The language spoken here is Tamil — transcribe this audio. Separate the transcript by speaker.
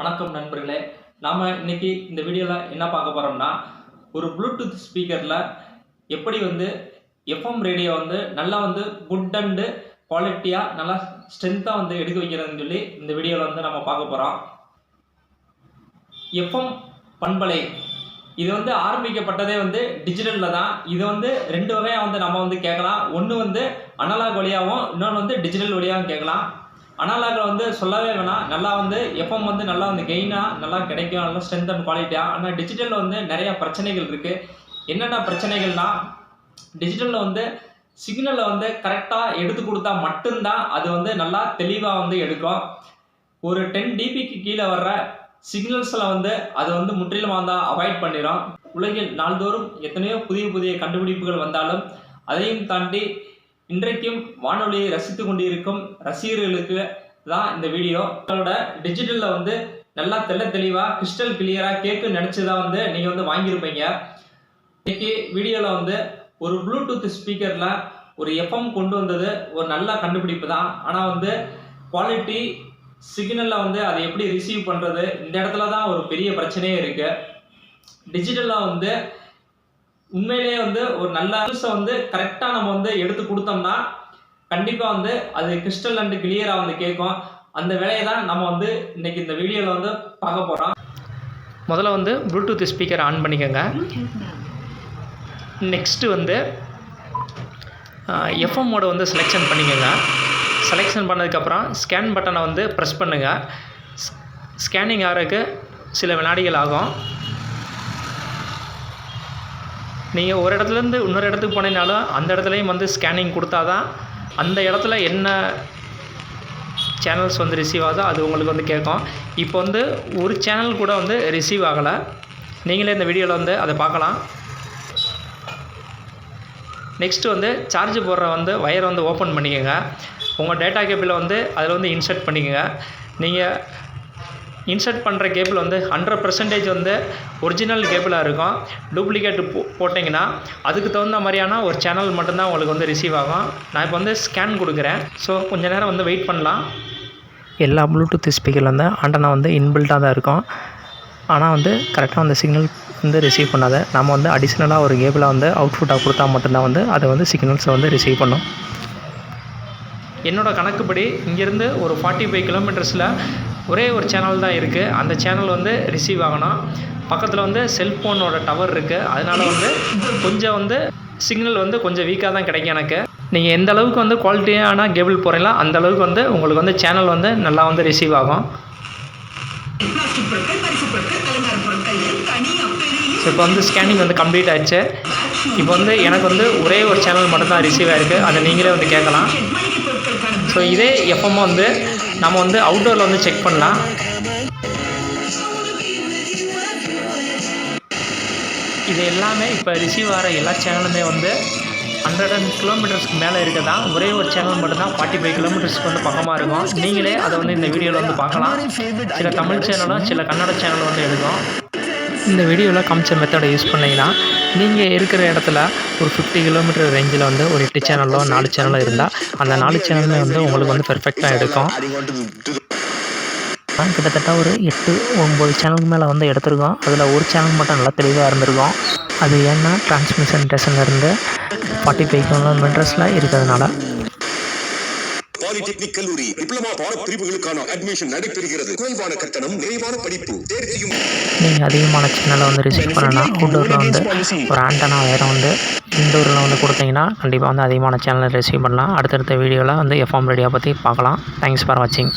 Speaker 1: வணக்கம் நண்பர்களே. நாம் இன்னைக்கு இந்த வீடியோவில் என்ன பார்க்க போகிறோம்னா ஒரு ப்ளூடூத் ஸ்பீக்கரில் எப்படி வந்து எஃப்எம் ரேடியோ வந்து நல்லா வந்து குட் அண்டு குவாலிட்டியாக நல்லா ஸ்ட்ரென்த்தாக வந்து எடுக்க வைக்கிறதுன்னு சொல்லி இந்த வீடியோவில் வந்து நம்ம பார்க்க போகிறோம் எஃப்எம் பண்பலை. இது வந்து ஆரம்பிக்கப்பட்டதே வந்து டிஜிட்டலில் தான். இது வந்து ரெண்டு வகையாக வந்து நம்ம வந்து கேட்கலாம். ஒன்று வந்து அனலாக் வழியாகவும் இன்னொன்று வந்து டிஜிட்டல் வழியாகவும் கேட்கலாம். அனலாகில் வந்து சொல்லவே வேணாம். நல்லா வந்து எஃப்எம் வந்து நல்லா வந்து கெயினாக நல்லா கிடைக்கும். நல்லா ஸ்ட்ரென்த் அண்ட் குவாலிட்டியாக ஆனால் டிஜிட்டலில் வந்து நிறையா பிரச்சனைகள் இருக்குது என்னென்ன பிரச்சனைகள்னா டிஜிட்டலில் வந்து சிக்னலை வந்து கரெக்டாக எடுத்து கொடுத்தா மட்டும்தான் அது வந்து நல்லா தெளிவாக வந்து எடுக்கும். ஒரு டென் டிபிக்கு கீழே வர்ற சிக்னல்ஸில் வந்து அது வந்து முற்றிலுமாக தான் அவாய்ட் பண்ணிடும் உலகில் நாள்தோறும் எத்தனையோ புதிய புதிய கண்டுபிடிப்புகள் வந்தாலும் அதையும் தாண்டி இன்றைக்கும் வானொலியை ரசித்து கொண்டிருக்கும் ரசிகர்களுக்கு தான் இந்த வீடியோ. உங்களோட டிஜிட்டலில் வந்து நல்லா தெள்ள தெளிவாக கிறிஸ்டல் கிளியராக கேட்கு நினச்சி தான் வந்து நீங்கள் வந்து வாங்கியிருப்பீங்க. இன்னைக்கு வீடியோவில் வந்து ஒரு ப்ளூடூத் ஸ்பீக்கரில் ஒரு எஃப்எம் கொண்டு வந்தது ஒரு நல்ல கண்டுபிடிப்பு தான். ஆனால் வந்து குவாலிட்டி சிக்னலில் வந்து அதை எப்படி ரிசீவ் பண்ணுறது இந்த இடத்துல தான் ஒரு பெரிய பிரச்சனையே இருக்குது டிஜிட்டலில் வந்து உண்மையிலேயே வந்து ஒரு நல்ல நியூஸை வந்து கரெக்டாக நம்ம வந்து எடுத்து கொடுத்தோம்னா கண்டிப்பாக வந்து அது கிறிஸ்டல் அண்டு கிளியராக வந்து கேட்கும். அந்த வேலையை தான் நம்ம வந்து இன்னைக்கு இந்த வீடியோவில் வந்து பார்க்க போகிறோம் முதல்ல வந்து ப்ளூடூத் ஸ்பீக்கர் ஆன் பண்ணிக்கோங்க. நெக்ஸ்ட்டு வந்து எஃப்எம்மோட வந்து செலெக்ஷன் பண்ணிக்கோங்க. செலெக்ஷன் பண்ணதுக்கப்புறம் ஸ்கேன் பட்டனை வந்து ப்ரெஸ் பண்ணுங்கள் ஸ்கேனிங் ஆகிறதுக்கு சில வினாடிகள் ஆகும். நீங்கள் ஒரு இடத்துலேருந்து இன்னொரு இடத்துக்கு போனீங்கனாலும் அந்த இடத்துலையும் வந்து ஸ்கேனிங் கொடுத்தா தான் அந்த இடத்துல என்ன சேனல்ஸ் வந்து ரிசீவ் ஆகுதோ அது உங்களுக்கு வந்து கேட்கும். இப்போ வந்து ஒரு சேனல் கூட வந்து ரிசீவ் ஆகலை. நீங்களே இந்த வீடியோவில் வந்து அதை பார்க்கலாம். நெக்ஸ்ட்டு வந்து சார்ஜ் போடுற வந்து வயரை வந்து ஓப்பன் பண்ணிக்கோங்க. உங்கள் டேட்டா கேபிளை வந்து அதில் வந்து இன்சர்ட் பண்ணிக்கோங்க. நீங்கள் இன்சர்ட் பண்ணுற கேபிள் வந்து ஹண்ட்ரட் பர்சன்டேஜ் வந்து ஒரிஜினல் கேபிளாக இருக்கும். டூப்ளிகேட் போ போட்டிங்கன்னா அதுக்கு தகுந்த மாதிரியான ஒரு சேனல் மட்டும்தான் உங்களுக்கு வந்து ரிசீவ் ஆகும். நான் இப்போ வந்து ஸ்கேன் கொடுக்குறேன். ஸோ கொஞ்ச நேரம் வந்து வெயிட் பண்ணலாம்.
Speaker 2: எல்லா ப்ளூடூத் ஸ்பீக்கரில் வந்து ஆண்டனா வந்து இன்பில்ட்டாக தான் இருக்கும். ஆனால் வந்து கரெக்டாக அந்த சிக்னல் வந்து ரிசீவ் பண்ணாத. நம்ம வந்து அடிஷ்னலாக ஒரு கேபிளை வந்து அவுட்புட்டாக கொடுத்தா மட்டும்தான் வந்து அதை வந்து சிக்னல்ஸை வந்து ரிசீவ் பண்ணும்.
Speaker 1: என்னோட கணக்குப்படி இங்கேருந்து ஒரு ஃபார்ட்டி ஃபைவ் கிலோமீட்டர்ஸில் ஒரே ஒரு சேனல் தான் இருக்குது அந்த சேனல் வந்து ரிசீவ் ஆகணும். பக்கத்தில் வந்து செல்ஃபோனோட டவர் இருக்குது அதனால் வந்து கொஞ்சம் வந்து சிக்னல் வந்து கொஞ்சம் வீக்காக தான் கிடைக்கும் எனக்கு. நீங்கள் எந்த அளவுக்கு வந்து குவாலிட்டியான கேபிள் போகிறீங்களோ அந்த அளவுக்கு வந்து உங்களுக்கு வந்து சேனல் வந்து நல்லா வந்து ரிசீவ் ஆகும். ஸோ இப்போ வந்து ஸ்கேனிங் வந்து கம்ப்ளீட் ஆயிடுச்சு. இப்போ வந்து எனக்கு வந்து ஒரே ஒரு சேனல் மட்டும்தான் ரிசீவ் ஆயிருக்கு. அதை நீங்களே வந்து கேட்கலாம். ஸோ இதே எஃப்எம் வந்து நம்ம வந்து அவுட்டோரில் வந்து செக் பண்ணலாம். இது எல்லாமே இப்போ ரிசீவ் ஆகிற எல்லா சேனலுமே வந்து ஹண்ட்ரட் அண்ட் கிலோமீட்டர்ஸ்க்கு மேலே இருக்க தான் ஒரே ஒரு சேனல் மட்டும்தான் ஃபார்ட்டி ஃபைவ் கிலோமீட்டர்ஸ்க்கு வந்து பக்கமாக இருக்கும். நீங்களே அதை வந்து இந்த வீடியோவில் வந்து பார்க்கலாம். சில தமிழ் சேனலும் சில கன்னட சேனல் வந்து எடுக்கும்
Speaker 2: இந்த வீடியோவில் காமிச்ச மெத்தடை யூஸ் பண்ணிங்கன்னா நீங்கள் இருக்கிற இடத்துல ஒரு ஃபிஃப்டி கிலோமீட்டர் ரேஞ்சில் வந்து ஒரு எட்டு சேனலோ நாலு சேனலோ இருந்தால் அந்த நாலு சேனலுமே வந்து உங்களுக்கு வந்து பெர்ஃபெக்டாக எடுக்கும். கிட்டத்தட்ட ஒரு எட்டு ஒம்பது சேனலுக்கு மேலே வந்து எடுத்திருக்கோம். அதில் ஒரு சேனல் மட்டும் நல்லா தெளிவாக இருந்திருக்கும். அது ஏன்னா டிரான்ஸ்மிஷன் ஸ்டேஷன்லேருந்து ஃபார்ட்டி ஃபைவ் கிலோமீட்டர்ஸில் இருக்கிறதுனால
Speaker 3: பாலிடெக்னிக் கல்லூரி டிப்ளமா பாட பிரிவுகளுக்கான அட்மிஷன் நடைபெறுகிறது. குறைவான கட்டணம் நிறைவான படிப்பு தேர்ச்சியும்.
Speaker 2: நீங்கள் அதிகமான சேனலை வந்து ரிசீவ் பண்ணனா அவுட்டோரில் வந்து ஒரு ஆண்டனா வேறு வந்து இன்டோரில் வந்து கொடுத்தீங்கன்னா கண்டிப்பாக வந்து அதிகமான சேனலை ரிசீவ் பண்ணலாம். அடுத்தடுத்த வீடியோவில் வந்து எஃப்எம் ரேடியோ பற்றி பார்க்கலாம். தேங்க்ஸ் ஃபார் வாட்சிங்